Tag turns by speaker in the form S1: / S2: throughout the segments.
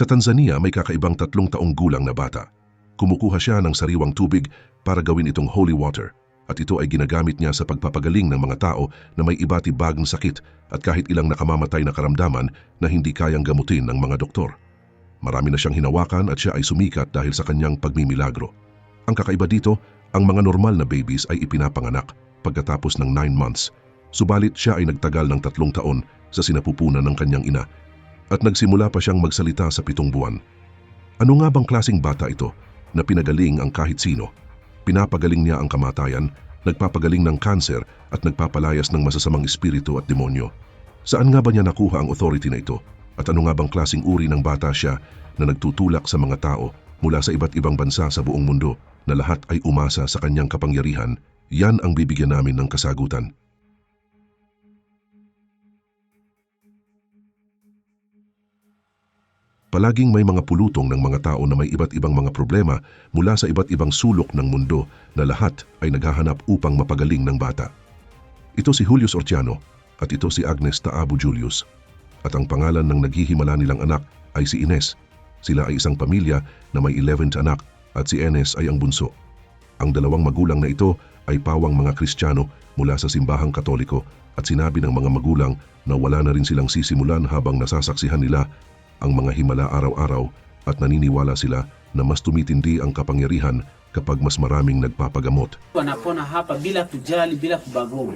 S1: Sa Tanzania may kakaibang tatlong taong gulang na bata. Kumukuha siya ng sariwang tubig para gawin itong holy water at ito ay ginagamit niya sa pagpapagaling ng mga tao na may iba't ibang sakit at kahit ilang nakamamatay na karamdaman na hindi kayang gamutin ng mga doktor. Marami na siyang hinawakan at siya ay sumikat dahil sa kanyang pagmimilagro. Ang kakaiba dito, ang mga normal na babies ay ipinapanganak pagkatapos ng 9 months. Subalit siya ay nagtagal ng tatlong taon sa sinapupunan ng kanyang ina at nagsimula pa siyang magsalita sa pitong buwan. Ano nga bang klasing bata ito na pinagaling ang kahit sino? Pinapagaling niya ang kamatayan, nagpapagaling ng kanser at nagpapalayas ng masasamang espiritu at demonyo. Saan nga ba niya nakuha ang authority na ito? At ano nga bang klasing uri ng bata siya na nagtutulak sa mga tao mula sa iba't ibang bansa sa buong mundo na lahat ay umasa sa kanyang kapangyarihan? Yan ang bibigyan namin ng kasagutan. Palaging may mga pulutong ng mga tao na may iba't ibang mga problema mula sa iba't ibang sulok ng mundo na lahat ay naghahanap upang mapagaling ng bata. Ito si Julius Ortiano at ito si Agnes Taabu Julius. At ang pangalan ng naghihimala nilang anak ay si Ines. Sila ay isang pamilya na may 11 anak at si Ines ay ang bunso. Ang dalawang magulang na ito ay pawang mga Kristiyano mula sa simbahang katoliko at sinabi ng mga magulang na wala na rin silang sisimulan habang nasasaksihan nila ang mga himala araw-araw at naniniwala sila na mas tumitindi ang kapangyarihan kapag mas maraming nagpapagamot.
S2: wanapona hapa bila kujali, bila kubagua.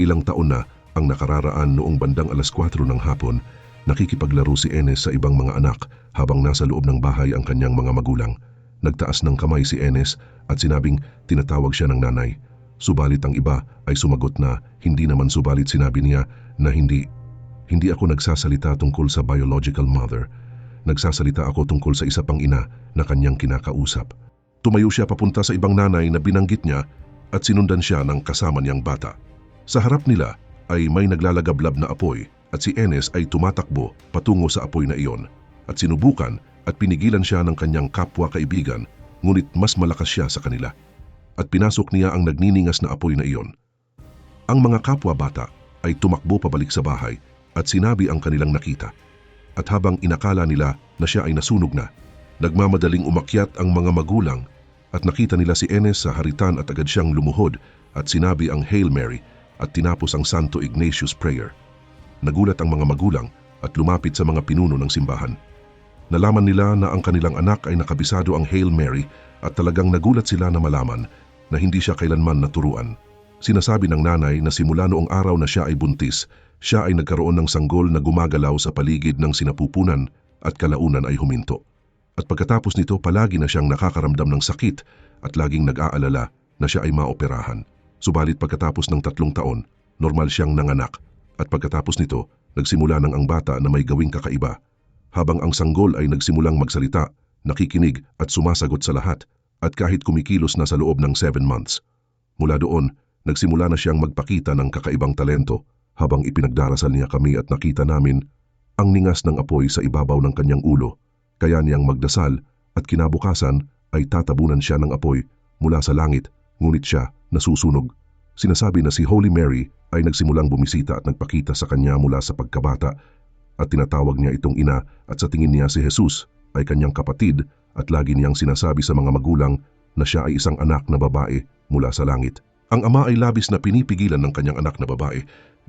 S1: Ilang taon na ang nakararaan noong bandang alas 4 ng hapon, nakikipaglaro si Enes sa ibang mga anak habang nasa loob ng bahay ang kanyang mga magulang. Nagtaas ng kamay si Enes at sinabing tinatawag siya ng nanay. Subalit ang iba ay sumagot na hindi naman subalit sinabi niya na hindi hindi ako nagsasalita tungkol sa biological mother. Nagsasalita ako tungkol sa isa pang ina na kanyang kinakausap. Tumayo siya papunta sa ibang nanay na binanggit niya at sinundan siya ng kasama niyang bata. Sa harap nila ay may naglalagablab na apoy at si Enes ay tumatakbo patungo sa apoy na iyon at sinubukan at pinigilan siya ng kanyang kapwa kaibigan ngunit mas malakas siya sa kanila. At pinasok niya ang nagniningas na apoy na iyon. Ang mga kapwa bata ay tumakbo pabalik sa bahay at sinabi ang kanilang nakita. At habang inakala nila na siya ay nasunog na, nagmamadaling umakyat ang mga magulang at nakita nila si Enes sa haritan at agad siyang lumuhod at sinabi ang Hail Mary at tinapos ang Santo Ignatius Prayer. Nagulat ang mga magulang at lumapit sa mga pinuno ng simbahan. Nalaman nila na ang kanilang anak ay nakabisado ang Hail Mary at talagang nagulat sila na malaman na hindi siya kailanman naturuan. Sinasabi ng nanay na simula noong araw na siya ay buntis, siya ay nagkaroon ng sanggol na gumagalaw sa paligid ng sinapupunan at kalaunan ay huminto. At pagkatapos nito palagi na siyang nakakaramdam ng sakit at laging nag-aalala na siya ay maoperahan. Subalit pagkatapos ng tatlong taon, normal siyang nanganak at pagkatapos nito, nagsimula ng ang bata na may gawing kakaiba. Habang ang sanggol ay nagsimulang magsalita, nakikinig at sumasagot sa lahat at kahit kumikilos na sa loob ng 7 months. Mula doon, nagsimula na siyang magpakita ng kakaibang talento habang ipinagdarasal niya kami at nakita namin ang ningas ng apoy sa ibabaw ng kanyang ulo, kaya niyang magdasal at kinabukasan ay tatabunan siya ng apoy mula sa langit, ngunit siya nasusunog. Sinasabi na si Holy Mary ay nagsimulang bumisita at nagpakita sa kanya mula sa pagkabata at tinatawag niya itong ina at sa tingin niya si Jesus ay kanyang kapatid at lagi niyang sinasabi sa mga magulang na siya ay isang anak na babae mula sa langit. Ang ama ay labis na pinipigilan ng kanyang anak na babae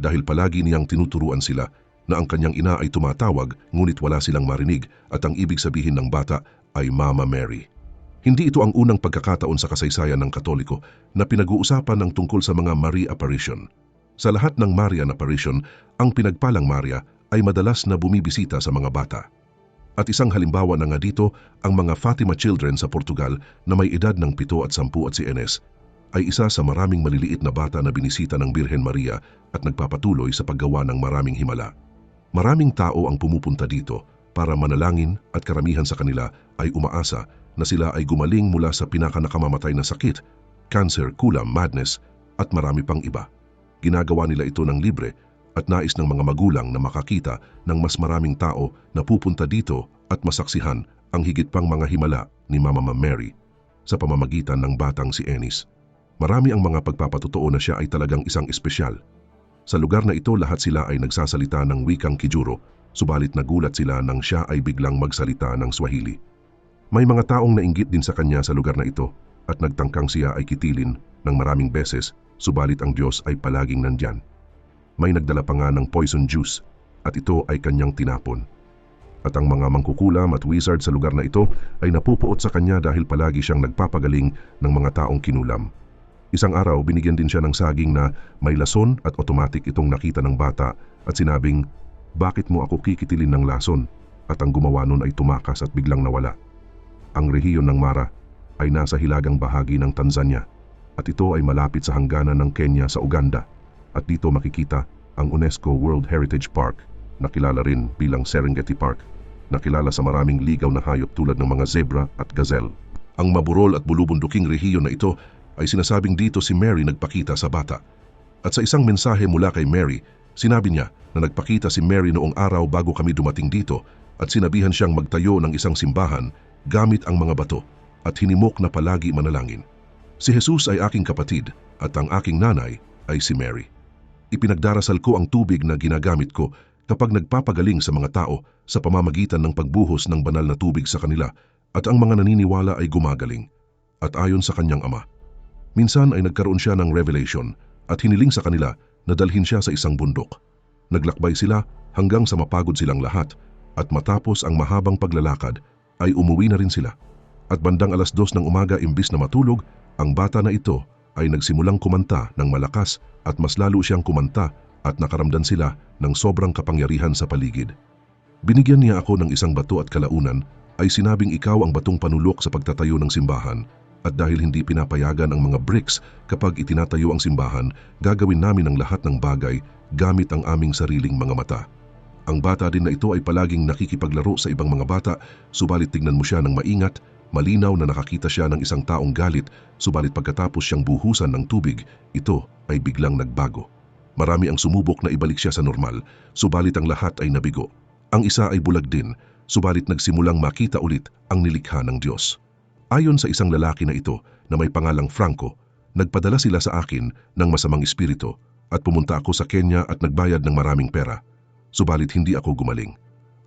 S1: dahil palagi niyang tinuturuan sila na ang kanyang ina ay tumatawag ngunit wala silang marinig at ang ibig sabihin ng bata ay Mama Mary. Hindi ito ang unang pagkakataon sa kasaysayan ng Katoliko na pinag-uusapan ng tungkol sa mga Marie Apparition. Sa lahat ng Marian Apparition, ang pinagpalang Maria ay madalas na bumibisita sa mga bata. At isang halimbawa na nga dito ang mga Fatima Children sa Portugal na may edad ng 7 at 10 at si Enes ay isa sa maraming maliliit na bata na binisita ng Birhen Maria at nagpapatuloy sa paggawa ng maraming himala. Maraming tao ang pumupunta dito para manalangin at karamihan sa kanila ay umaasa na sila ay gumaling mula sa pinakanakamamatay na sakit, cancer, kulam, madness at marami pang iba. Ginagawa nila ito ng libre at nais ng mga magulang na makakita ng mas maraming tao na pupunta dito at masaksihan ang higit pang mga himala ni Mama Mary sa pamamagitan ng batang si Ennis. Marami ang mga pagpapatotoo na siya ay talagang isang espesyal. Sa lugar na ito lahat sila ay nagsasalita ng wikang Kijuro subalit nagulat sila nang siya ay biglang magsalita ng Swahili. May mga taong nainggit din sa kanya sa lugar na ito at nagtangkang siya ay kitilin ng maraming beses subalit ang Diyos ay palaging nandyan. May nagdala pa nga ng poison juice at ito ay kanyang tinapon. At ang mga mangkukulam at wizard sa lugar na ito ay napupuot sa kanya dahil palagi siyang nagpapagaling ng mga taong kinulam. Isang araw, binigyan din siya ng saging na may lason at automatic itong nakita ng bata at sinabing, Bakit mo ako kikitilin ng lason? At ang gumawa nun ay tumakas at biglang nawala. Ang rehiyon ng Mara ay nasa hilagang bahagi ng Tanzania at ito ay malapit sa hangganan ng Kenya sa Uganda at dito makikita ang UNESCO World Heritage Park na kilala rin bilang Serengeti Park na kilala sa maraming ligaw na hayop tulad ng mga zebra at gazelle. Ang maburol at bulubunduking rehiyon na ito ay sinasabing dito si Mary nagpakita sa bata. At sa isang mensahe mula kay Mary, sinabi niya na nagpakita si Mary noong araw bago kami dumating dito at sinabihan siyang magtayo ng isang simbahan gamit ang mga bato at hinimok na palagi manalangin. Si Jesus ay aking kapatid at ang aking nanay ay si Mary. Ipinagdarasal ko ang tubig na ginagamit ko kapag nagpapagaling sa mga tao sa pamamagitan ng pagbuhos ng banal na tubig sa kanila at ang mga naniniwala ay gumagaling. At ayon sa kanyang ama, minsan ay nagkaroon siya ng revelation at hiniling sa kanila na dalhin siya sa isang bundok. Naglakbay sila hanggang sa mapagod silang lahat at matapos ang mahabang paglalakad ay umuwi na rin sila. At bandang alas dos ng umaga imbis na matulog, ang bata na ito ay nagsimulang kumanta ng malakas at mas lalo siyang kumanta at nakaramdan sila ng sobrang kapangyarihan sa paligid. Binigyan niya ako ng isang bato at kalaunan ay sinabing ikaw ang batong panulok sa pagtatayo ng simbahan at dahil hindi pinapayagan ang mga bricks kapag itinatayo ang simbahan, gagawin namin ang lahat ng bagay gamit ang aming sariling mga mata. Ang bata din na ito ay palaging nakikipaglaro sa ibang mga bata, subalit tignan mo siya ng maingat, malinaw na nakakita siya ng isang taong galit, subalit pagkatapos siyang buhusan ng tubig, ito ay biglang nagbago. Marami ang sumubok na ibalik siya sa normal, subalit ang lahat ay nabigo. Ang isa ay bulag din, subalit nagsimulang makita ulit ang nilikha ng Diyos. Ayon sa isang lalaki na ito na may pangalang Franco, nagpadala sila sa akin ng masamang espiritu at pumunta ako sa Kenya at nagbayad ng maraming pera. Subalit hindi ako gumaling.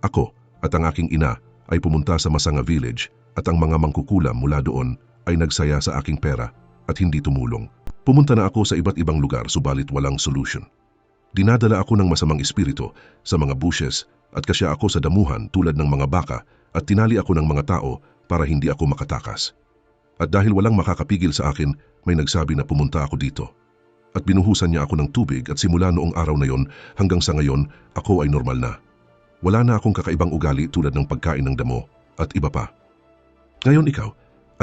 S1: Ako at ang aking ina ay pumunta sa Masanga Village at ang mga mangkukulam mula doon ay nagsaya sa aking pera at hindi tumulong. Pumunta na ako sa iba't ibang lugar subalit walang solution. Dinadala ako ng masamang espiritu sa mga bushes at kasya ako sa damuhan tulad ng mga baka at tinali ako ng mga tao para hindi ako makatakas. At dahil walang makakapigil sa akin, may nagsabi na pumunta ako dito. At binuhusan niya ako ng tubig at simula noong araw na yon hanggang sa ngayon, ako ay normal na. Wala na akong kakaibang ugali tulad ng pagkain ng damo at iba pa. Ngayon ikaw,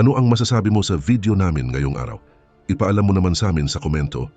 S1: ano ang masasabi mo sa video namin ngayong araw? Ipaalam mo naman sa amin sa komento